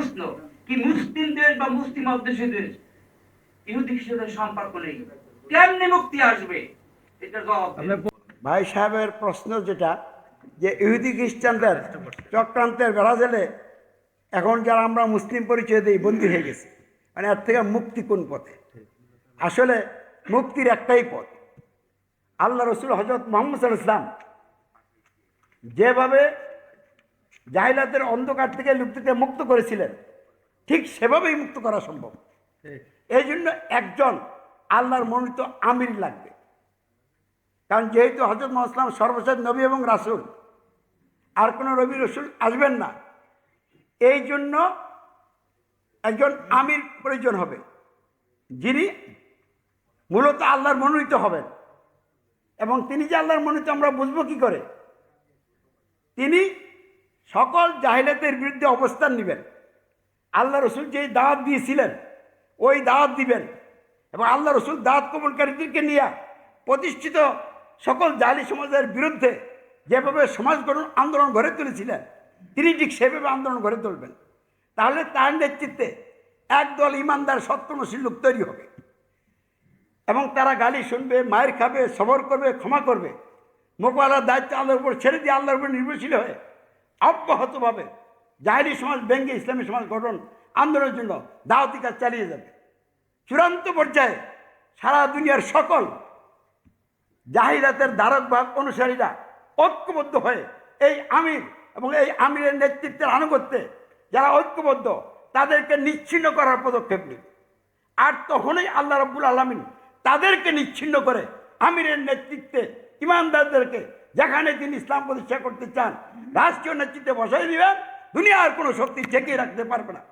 প্রশ্ন কি মুসলিম দেশ বা মুসলিম অধ্যুষিত দেশ? ইহুদি, খ্রিস্টানদের সম্পর্ক নেই। কেমনে মুক্তি আসবে? এটা জবাব ভাই সাহেবের প্রশ্ন যেটা, যে ইহুদি, খ্রিস্টানদের চক্রান্তের বেড়াজেলে এখন যারা আমরা মুসলিম পরিচয় দিই, বন্দী হয়ে গেছি। মানে এর থেকে মুক্তি কোন পথে? আসলে মুক্তির একটাই পথ। আল্লাহ রসুল হজরত মোহাম্মদ ইসলাম যেভাবে জাহিলাতের অন্ধকার থেকে লুপ্তিতে মুক্ত করেছিলেন। ঠিক সেভাবেই মুক্ত করা সম্ভব। এই জন্য একজন আল্লাহর মনোনীত আমির লাগবে। কারণ যেহেতু হজরত মোহাম্মদ সর্বশেষ নবী এবং রাসুল আর কোনো রবি রসুল আসবেন না। এই জন্য একজন আমির প্রয়োজন হবে যিনি মূলত আল্লাহর মনোনীত হবেন। এবং তিনি যে আল্লাহর মনোনীত আমরা বুঝব কি করে? তিনি সকল জাহিলাতের বিরুদ্ধে অবস্থান নেবেন। আল্লাহ রসুল যেই দাওয়াত দিয়েছিলেন, ওই দাওয়াত দিবেন এবং আল্লাহ রসুল দাওয়াত কবলকারীদেরকে নিয়ে প্রতিষ্ঠিত সকল জালি সমাজের বিরুদ্ধে যেভাবে সমাজ গঠন আন্দোলন গড়ে তুলেছিলেন, তিনি ঠিক সেভাবে আন্দোলন গড়ে তুলবেন। তাহলে তার নেতৃত্বে একদল ইমানদার সত্যনশীল লোক তৈরি হবে এবং তারা গালি শুনবে মায়ের খাবে, সবর করবে, ক্ষমা করবে। মোকাবেলার দায়িত্ব আল্লাহর উপর ছেড়ে দিয়ে আল্লাহর উপর নির্ভরশীল হয়ে অব্যাহতভাবে জাহিরি সমাজ ব্যঙ্গে ইসলামী সমাজ গঠন, আন্দোলনের জন্য দাওয়াতি কাজ চালিয়ে যাবে। চূড়ান্ত পর্যায়ে সারা দুনিয়ার সকল জাহিরাতের ধারক বাহক অনুসারীরা ঐক্যবদ্ধ হয়ে এই আমির এবং এই আমিরের নেতৃত্বের আনুগত্যে যারা ঐক্যবদ্ধ, তাদেরকে নিচ্ছিন্ন করার পদক্ষেপ নেবে। আর তখনই আল্লাহ রব্বুল আলমিন তাদেরকে নিচ্ছিন্ন করে আমিরের নেতৃত্বে ইমানদারদেরকে যেখানে তিনি ইসলাম প্রতিষ্ঠা করতে চান, রাষ্ট্রীয় নেতৃত্বে বসাই দিবেন, দুনিয়ার কোনো শক্তি ঠেকিয়ে রাখতে পারবে না।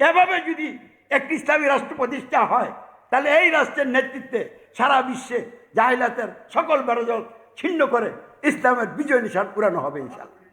এভাবে যদি একটি ইসলামী রাষ্ট্র প্রতিষ্ঠা হয়, তাহলে এই রাষ্ট্রের নেতৃত্বে সারা বিশ্বে জাহিলাতের সকল বেরোজল ছিন্ন করে ইসলামের বিজয় নিশান পুরানো হবে ইনশাল্লাহ